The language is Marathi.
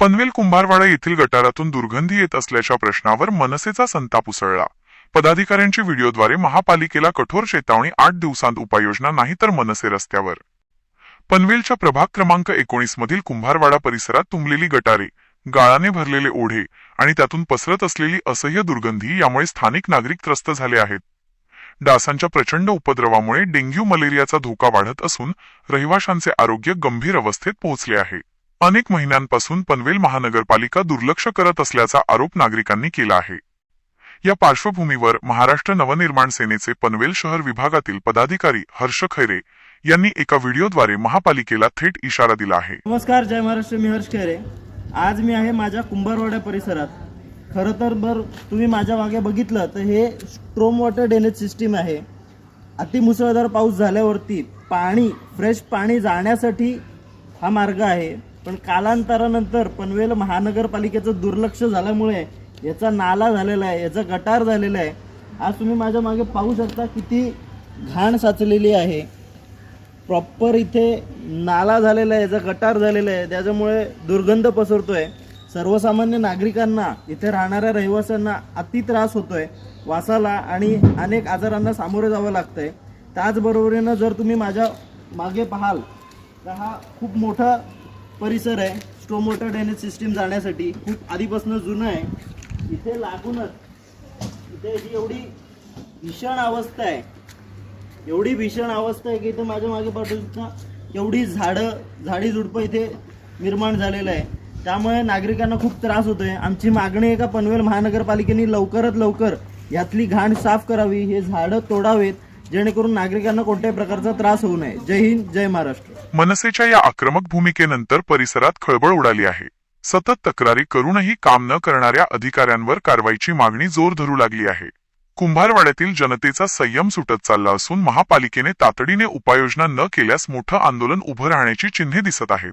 पनवेल कुंभारवाडा येथील गटारातून दुर्गंधी येत असल्याच्या प्रश्नावर मनसेचा संताप उसळला. पदाधिकाऱ्यांची व्हिडिओद्वारे महापालिकेला कठोर चेतावणी आठ दिवसांत उपाययोजना नाही तर मनसे रस्त्यावर. पनवेलच्या प्रभाग क्रमांक एकोणीस मधील कुंभारवाडा परिसरात तुंबलेली गटारे गाळाने भरलेले ओढे आणि त्यातून पसरत असलेली असह्य दुर्गंधी यामुळे स्थानिक नागरिक त्रस्त झाले आहेत. डासांच्या प्रचंड उपद्रवामुळे डेंग्यू मलेरियाचा धोका वाढत असून रहिवाशांचे आरोग्य गंभीर अवस्थेत पोहोचले आहे. अनेक महिन्यांपासून पनवेल महानगरपालिका दुर्लक्ष करत असल्याचा आरोप नागरिकांनी केला आहे. या पार्श्वभूमीवर महाराष्ट्र नवनिर्माण सेनेचे पनवेल शहर विभागातील पदाधिकारी हर्ष खैरे यांनी एका व्हिडिओद्वारे महापालिकेला थेट इशारा दिला आहे. नमस्कार जय महाराष्ट्र. मी हर्ष खैरे. आज मी आहे माझ्या कुंभारवाड्या परिसरात. खरं तर बर तुम्ही माझ्या मागे बघितलं तर हे स्ट्रोम वॉटर ड्रेनेज सिस्टीम आहे. अतिमुसळधार पाऊस झाल्यावरती पाणी फ्रेश पाणी जाण्यासाठी हा मार्ग आहे. पण कालांतरानंतर पनवेल महानगरपालिकेचं दुर्लक्ष झाल्यामुळे याचा नाला झालेला आहे याचा गटार झालेला आहे. आज तुम्ही माझ्या मागे पाहू शकता किती घाण साचलेली आहे. प्रॉपर इथे नाला झालेला आहे याचा गटार झालेला आहे. त्याच्यामुळे दुर्गंध पसरतो आहे सर्वसामान्य नागरिकांना इथे राहणाऱ्या रहिवाशांना अति त्रास होतोय. वासाला आणि अनेक आजारांना सामोरे जावं लागतंय. त्याचबरोबरीनं जर तुम्ही माझ्या मागे पाहाल तर हा खूप मोठा परिसर आहे. स्टोमोटर ड्रेनेज सिस्टीम जाण्यासाठी खूप आधीपासून जुनं आहे. इथे लागूनच इथे ही एवढी भीषण अवस्था आहे एवढी भीषण अवस्था आहे की इथे माझ्या मागे पाठवता एवढी झाडं झाडी झुडपं इथे निर्माण झालेलं आहे. त्यामुळे नागरिकांना खूप त्रास होतोय. आमची मागणी आहे का पनवेल महानगरपालिकेने लवकरात लवकर यातली घाण साफ करावी हे झाडं तोडावेत. जेणेकरून नागरिकांना कोणत्याही प्रकारचा त्रास होऊ नये. जय हिंद जय महाराष्ट्र. मनसेच्या या आक्रमक भूमिकेनंतर परिसरात खळबळ उडाली आहे. सतत तक्रारी करूनही काम न करणाऱ्या अधिकाऱ्यांवर कारवाईची मागणी जोर धरू लागली आहे. कुंभारवाड्यातील जनतेचा संयम सुटत चालला असून महापालिकेने तातडीने उपाययोजना न केल्यास मोठं आंदोलन उभं राहण्याची चिन्हे दिसत आहेत.